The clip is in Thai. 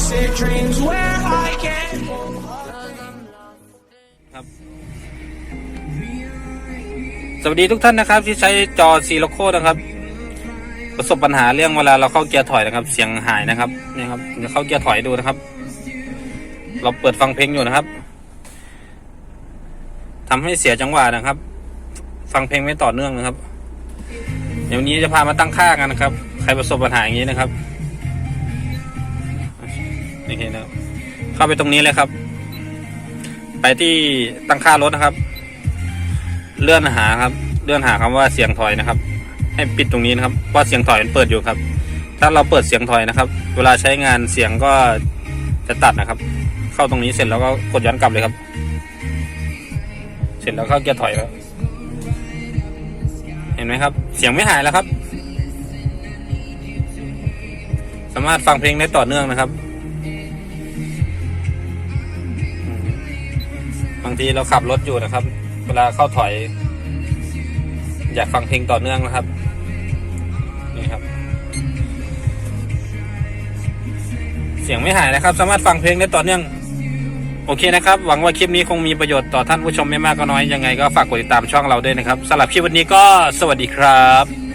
lucid dreams where I can สวัสดีทุกท่านนะครับ ที่ใช้จอซีโลโคนะครับ ประสบปัญหาเรื่องเวลาเราเข้าเกียร์ถอยนะครับ เสียงหายนะครับนี่ครับเข้าเกียร์ถอยดูนะครับ เราเปิดฟังเพลงอยู่นะครับ ทำให้เสียจังหวะนะครับ ฟังเพลงไม่ต่อเนื่องนะครับ เดี๋ยวนี้จะพามาตั้งค่ากันนะครับ ใครประสบปัญหาอย่างนี้นะครับ นี่นะครับ เข้าไปตรงนี้เลยครับ ไปที่ตั้งค่ารถนะครับ เลื่อนหาครับ เลื่อนหาคำว่าเสียงถอยนะครับ ให้ปิดตรงนี้นะครับเพราะเสียงถอยมันเปิดอยู่ครับ ถ้าเราเปิดเสียงถอยนะครับ เวลาใช้งานเสียงก็จะตัดนะครับ เข้าตรงนี้เสร็จแล้วก็กดย้อนกลับเลยครับ เสร็จแล้วเข้าเกียร์ถอยแล้วเห็นไหมครับ เสียงไม่หายแล้วครับ สามารถฟังเพลงได้ต่อเนื่องนะครับ ทีเราขับรถอยู่นะครับ เวลาเข้าถอย อยากฟังเพลงต่อเนื่องนะครับ นี่ครับ เสียงไม่หายนะครับ สามารถฟังเพลงได้ต่อเนื่อง โอเคนะครับ หวังว่าคลิปนี้คงมีประโยชน์ต่อท่านผู้ชมไม่มากก็น้อย ยังไงก็ฝากกดติดตามช่องเราด้วยนะครับสำหรับคลิปวันนี้ก็สวัสดีครับ